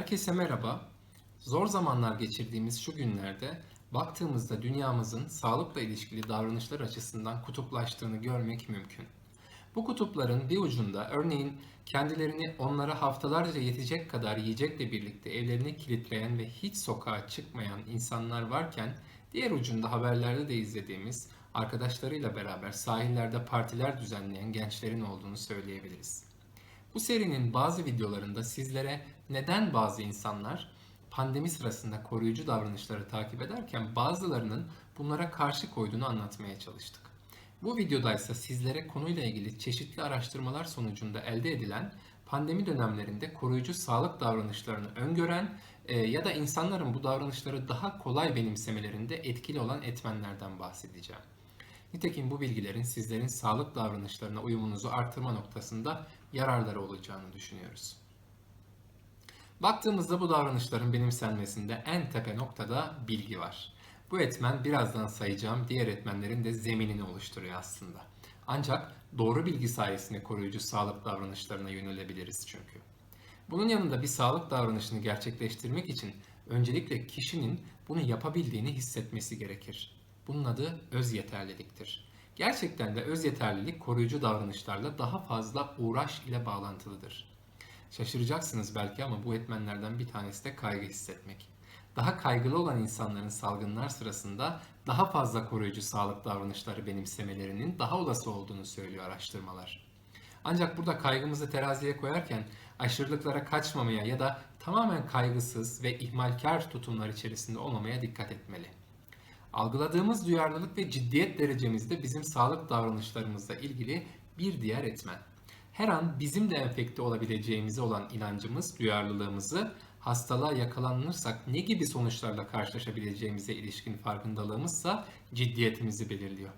Herkese merhaba. Zor zamanlar geçirdiğimiz şu günlerde baktığımızda dünyamızın sağlıkla ilişkili davranışlar açısından kutuplaştığını görmek mümkün. Bu kutupların bir ucunda örneğin kendilerini onlara haftalarca yetecek kadar yiyecekle birlikte evlerine kilitleyen ve hiç sokağa çıkmayan insanlar varken diğer ucunda haberlerde de izlediğimiz arkadaşlarıyla beraber sahillerde partiler düzenleyen gençlerin olduğunu söyleyebiliriz. Bu serinin bazı videolarında sizlere neden bazı insanlar pandemi sırasında koruyucu davranışları takip ederken bazılarının bunlara karşı koyduğunu anlatmaya çalıştık. Bu videoda ise sizlere konuyla ilgili çeşitli araştırmalar sonucunda elde edilen pandemi dönemlerinde koruyucu sağlık davranışlarını öngören e, ya da insanların bu davranışları daha kolay benimsemelerinde etkili olan etmenlerden bahsedeceğim. Nitekim bu bilgilerin sizlerin sağlık davranışlarına uyumunuzu artırma noktasında yararları olacağını düşünüyoruz. Baktığımızda bu davranışların benimsenmesinde en tepe noktada bilgi var. Bu etmen birazdan sayacağım diğer etmenlerin de zeminini oluşturuyor aslında. Ancak doğru bilgi sayesinde koruyucu sağlık davranışlarına yönelebiliriz çünkü. Bunun yanında bir sağlık davranışını gerçekleştirmek için öncelikle kişinin bunu yapabildiğini hissetmesi gerekir. Bunun adı öz yeterliliktir. Gerçekten de öz yeterlilik koruyucu davranışlarla daha fazla uğraş ile bağlantılıdır. Şaşıracaksınız belki ama bu etmenlerden bir tanesi de kaygı hissetmek. Daha kaygılı olan insanların salgınlar sırasında daha fazla koruyucu sağlık davranışları benimsemelerinin daha olası olduğunu söylüyor araştırmalar. Ancak burada kaygımızı teraziye koyarken aşırılıklara kaçmamaya ya da tamamen kaygısız ve ihmalkar tutumlar içerisinde olmamaya dikkat etmeli. Algıladığımız duyarlılık ve ciddiyet derecemizde bizim sağlık davranışlarımızla ilgili bir diğer etmen. Her an bizim de enfekte olabileceğimize olan inancımız, duyarlılığımızı hastalığa yakalanırsak ne gibi sonuçlarla karşılaşabileceğimize ilişkin farkındalığımızsa ciddiyetimizi belirliyor.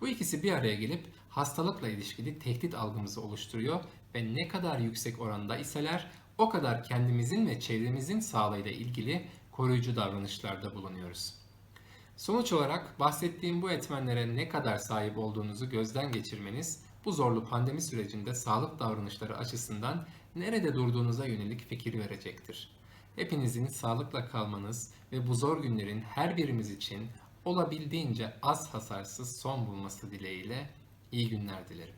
Bu ikisi bir araya gelip hastalıkla ilişkili tehdit algımızı oluşturuyor ve ne kadar yüksek oranda iseler o kadar kendimizin ve çevremizin sağlığıyla ilgili koruyucu davranışlarda bulunuyoruz. Sonuç olarak bahsettiğim bu etmenlere ne kadar sahip olduğunuzu gözden geçirmeniz bu zorlu pandemi sürecinde sağlık davranışları açısından nerede durduğunuza yönelik fikir verecektir. Hepinizin sağlıkla kalmanız ve bu zor günlerin her birimiz için olabildiğince az hasarsız son bulması dileğiyle iyi günler dilerim.